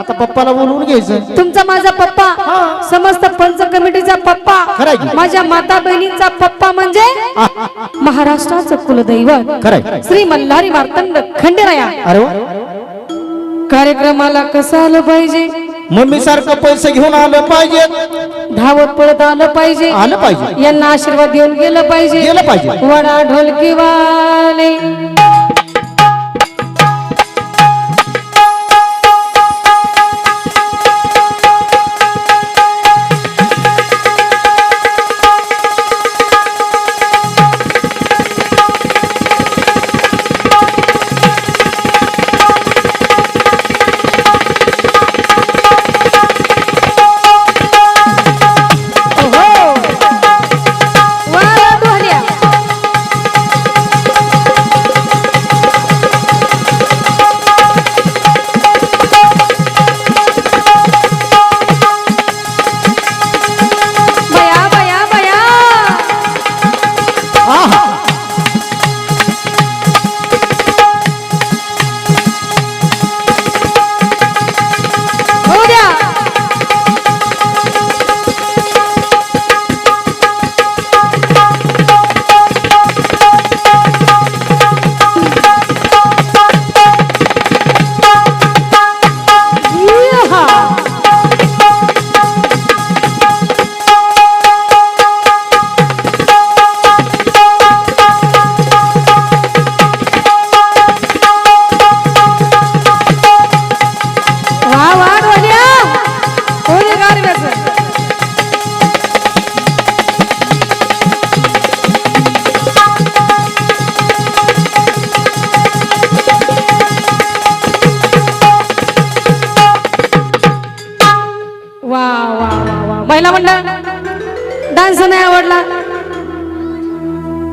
आता पप्पाला बोलवून घ्यायचं. तुमचा माझा पप्पा. समस्त पंच कमिटीचा पप्पा खरंय? माझ्या माता बहिणींचा पप्पा म्हणजे महाराष्ट्राचं कुलदैवत. खरंय श्री मल्हारी मार्तंड खंडेराया. अरे वा. कार्यक्रमाला कसं आलं पाहिजे? मम्मी सारखं पैसे घेऊन आलं पाहिजे. धावत पळत आलं पाहिजे. आलं पाहिजे. यांना आशीर्वाद देऊन गेलं पाहिजे. गेलं पाहिजे. वडा ढोलकी वाला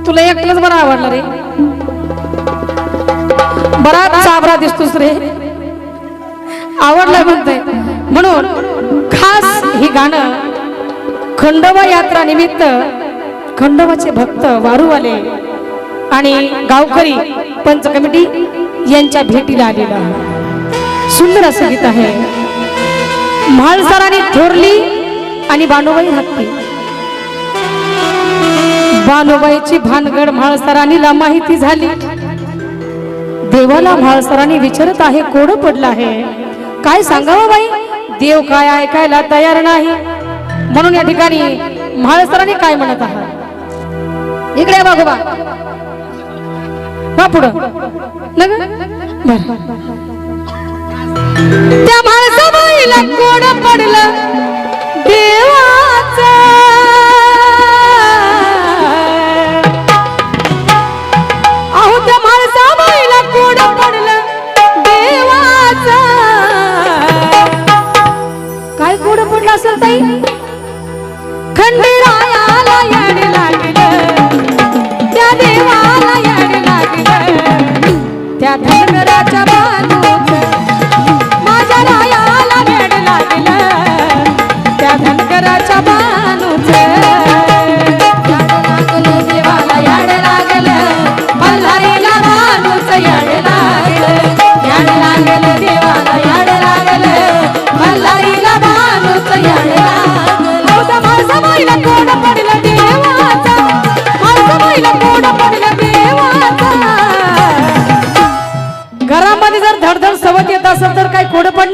तुला एकटलाच बरा आवडला रे बराच साबरा दिसतोस रे. आवडलं म्हणते म्हणून खास ही गाणं खंडोबा यात्रा निमित्त खंडोबाचे भक्त वारूवाले आणि गावकरी पंच कमिटी यांच्या भेटीला आलेलं सुंदर असं गीत आहे. म्हाळसराने थोरली आणि बानुबाई हत्ती बालोबाईची भानगड म्हाळसरांनीला माहिती झाली. देवाला म्हाळसरांनी विचारत आहे कोड पडलं आहे? काय सांगावं बाई? देव काय ऐकायला तयार नाही. म्हणून या ठिकाणी म्हाळसरांनी काय म्हणत आहात? इकडे बाबा बा पुढं. त्या म्हाळसाबाईला कोड पडलं. देवाचं पडलं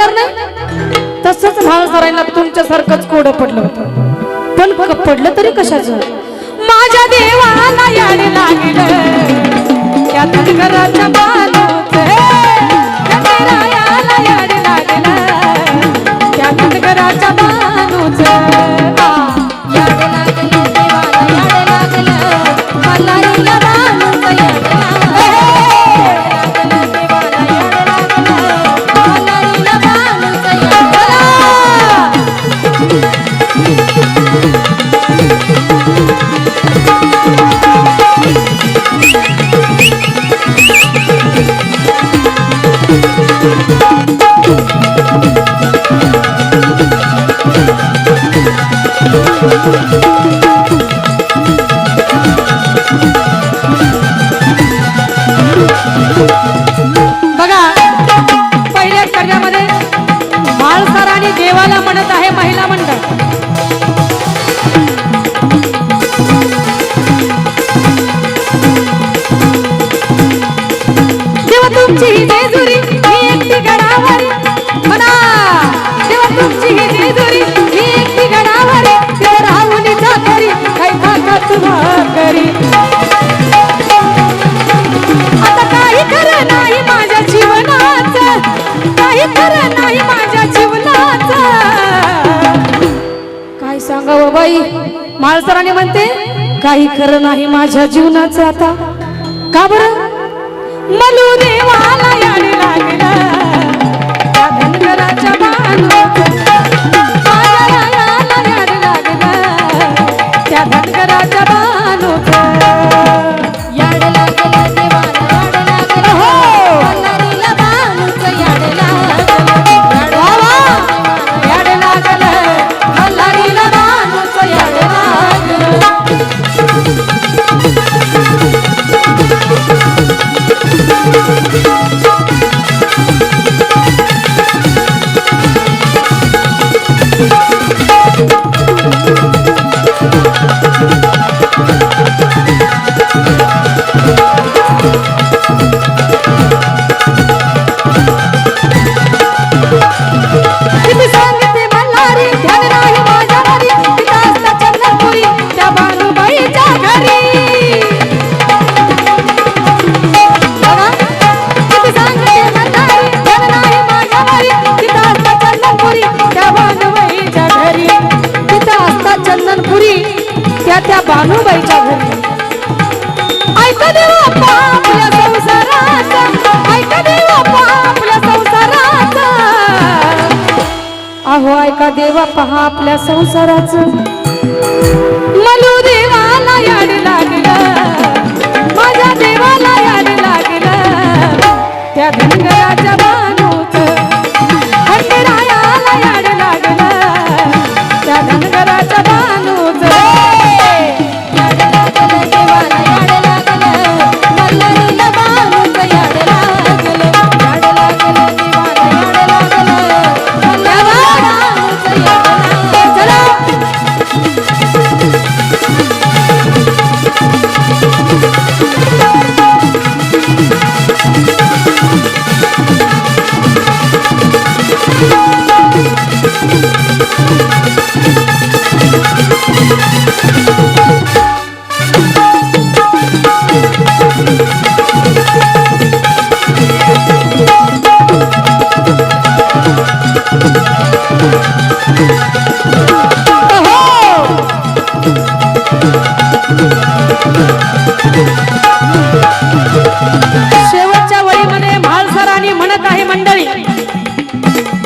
पडणार नाही? तसंच महाराजांना तुमच्यासारखंच कोड पडलं होतं. पण बघ पडलं तरी कशाचं? माझ्या देवाला याड लागलं. त्या धनगराच्या बाजूच बघा पहिल्या कर्जामध्ये आणि देवाला म्हणत आहे महिला मंडळ. आळसराने म्हणते काही खरं नाही माझ्या जीवनाचं आता. का बरं? मलू देवाला Boom. पहा आपल्या संसाराचं.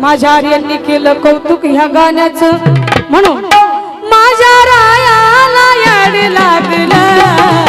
माझ्या आर्यनने केलं कौतुक ह्या गाण्याचं. म्हणून माझ्या रायाला याड लागलं.